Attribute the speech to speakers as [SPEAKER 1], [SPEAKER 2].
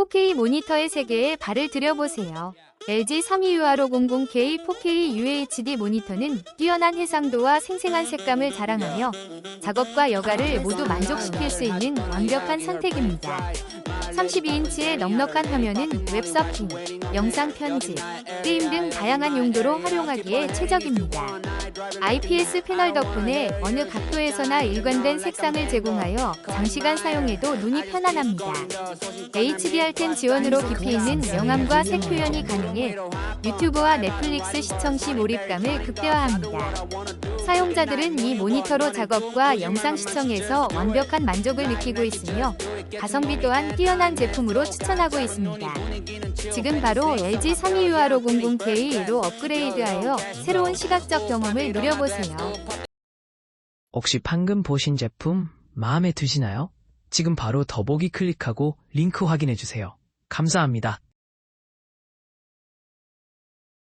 [SPEAKER 1] 4K 모니터의 세계에 발을 들여보세요. LG 32UR500K 4K UHD 모니터는 뛰어난 해상도와 생생한 색감을 자랑하며 작업과 여가를 모두 만족시킬 수 있는 완벽한 선택입니다. 32인치의 넉넉한 화면은 웹서핑, 영상 편집, 게임 등 다양한 용도로 활용하기에 최적입니다. IPS 패널 덕분에 어느 각도에서나 일관된 색상을 제공하여 장시간 사용해도 눈이 편안합니다. HDR10 지원으로 깊이 있는 명암과 색 표현이 가능해 유튜브와 넷플릭스 시청 시 몰입감을 극대화합니다. 사용자들은 이 모니터로 작업과 영상 시청에서 완벽한 만족을 느끼고 있으며 가성비 또한 뛰어난 제품으로 추천하고 있습니다. 지금 바로 LG 32UR500K로 업그레이드하여 새로운 시각적 경험을 누려보세요.
[SPEAKER 2] 혹시 방금 보신 제품 마음에 드시나요? 지금 바로 더보기 클릭하고 링크 확인해 주세요. 감사합니다.